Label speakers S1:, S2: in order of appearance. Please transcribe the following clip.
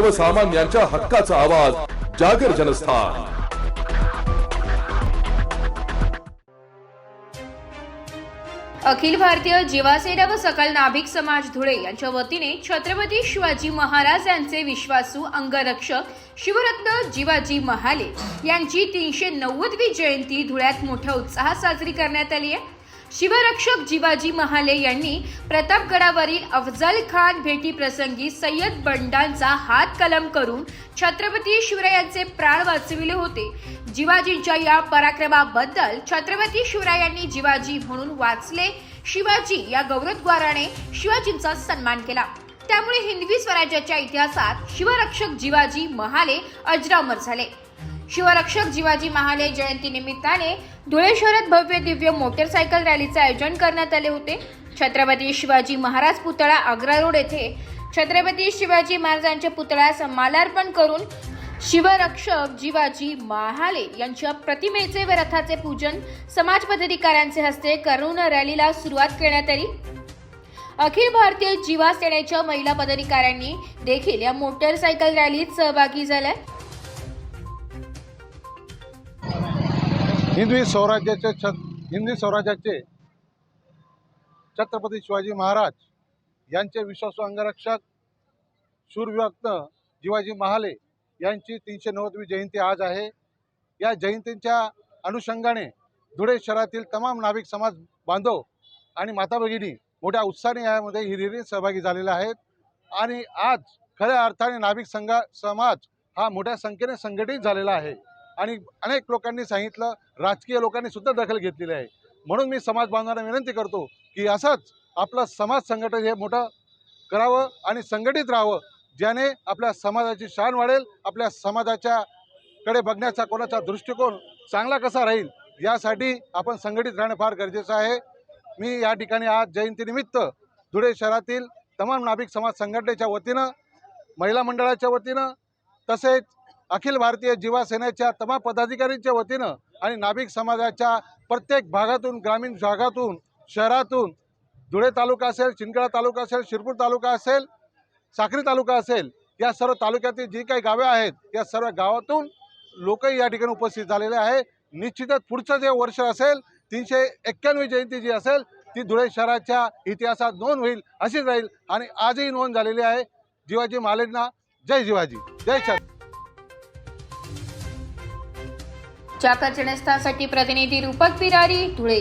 S1: सर्वसामान्यांच्या हक्काचा आवाज जागर जनस्थान.
S2: अखिल भारतीय जीवासेना व सकल नाभिक समाज धुळे यांच्या वतीने छत्रपती शिवाजी महाराज यांचे विश्वासू अंगरक्षक शिवरत्न जीवाजी महाले यांची तीनशे नव्वदवी जयंती धुळ्यात मोठ्या उत्साहात साजरी करण्यात आली आहे. शिवरक्षक जिवाजी महाले यांनी प्रतापगडावरील अफजल खान भेटीप्रसंगी सय्यद बंडांचा हात कलम करून छत्रपती शिवरायांचे प्राण वाचविले होते. जिवाजींच्या या पराक्रमाबद्दल छत्रपती शिवरायांनी जिवाजी म्हणून वाचले. शिवाजी या गौरवद्वाराने शिवाजींचा सन्मान केला. त्यामुळे हिंदवी स्वराज्याच्या इतिहासात शिवरक्षक जिवाजी महाले अजरामर झाले. शिवरक्षक जिवाजी महाले जयंती निमित्ताने धुळे शहरात भव्य दिव्य मोटरसायकल रॅलीचे आयोजन करण्यात आले होते. छत्रपती शिवाजी महाराज पुतळा आग्रा रोड येथे छत्रपती शिवाजी महाराजांच्या पुतळ्यास मालार्पण करून शिवरक्षक जिवाजी महाले यांच्या प्रतिमेचे व रथाचे पूजन समाज पदाधिकाऱ्यांचे हस्ते करून रॅलीला सुरुवात करण्यात आली. अखिल भारतीय जीवा सेनेच्या महिला पदाधिकाऱ्यांनी देखील या मोटरसायकल रॅलीत सहभागी झाल्या.
S3: हिंदवी स्वराज्याचे छ हिंदवी स्वराज्याचे छत्रपती शिवाजी महाराज यांचे विश्वासू अंगरक्षक शूरविभक्त जिवाजी महाले यांची तीनशे नव्वदवी जयंती आज आहे. या जयंतींच्या अनुषंगाने धुळे शहरातील तमाम नाभिक समाज बांधव आणि माता भगिनी मोठ्या उत्साहाने यामध्ये हिरिरी सहभागी झालेले आहेत. आणि आज खऱ्या अर्थाने नाभिक संघा समाज हा मोठ्या संख्येने संघटित झालेला आहे. आणि अनेक लोकांनी सांगितलं राजकीय लोकांनी सुद्धा दखल घेतलेली आहे. म्हणून मी समाज बांधवांना विनंती करतो की असंच आपलं समाज संघटन हे मोठं करावं आणि संघटित राहावं ज्याने आपल्या समाजाची शान वाढेल आपल्या समाजाच्या कडे बघण्याचा कोणाचा दृष्टिकोन चांगला कसा राहील यासाठी आपण संघटित राहणं फार गरजेचं आहे. मी या ठिकाणी आज जयंतीनिमित्त धुळे शहरातील तमाम नाभिक समाज संघटनेच्या वतीनं महिला मंडळाच्या वतीनं तसेच अखिल भारतीय जीवा सेनेच्या तमाम पदाधिकाऱ्यांच्या वतीनं आणि नाभिक समाजाच्या प्रत्येक भागातून ग्रामीण भागातून शहरातून धुळे तालुका असेल चिंचगडा तालुका असेल शिरपूर तालुका असेल साक्री तालुका असेल या सर्व तालुक्यातील जी काही गावे आहेत या सर्व गावातून लोकही या ठिकाणी उपस्थित झालेले आहे. निश्चितच पुढचं जे वर्ष असेल तीनशे एक्क्याण्णवी जयंती जी असेल ती धुळे शहराच्या इतिहासात नोंद होईल अशीच राहील आणि आजही नोंद झालेली आहे. जिवाजी महालेंना जय जिवाजी. जय छत्र
S2: चाकर जनस्थासाठी प्रतिनिधी रूपक बिरारी धुळे.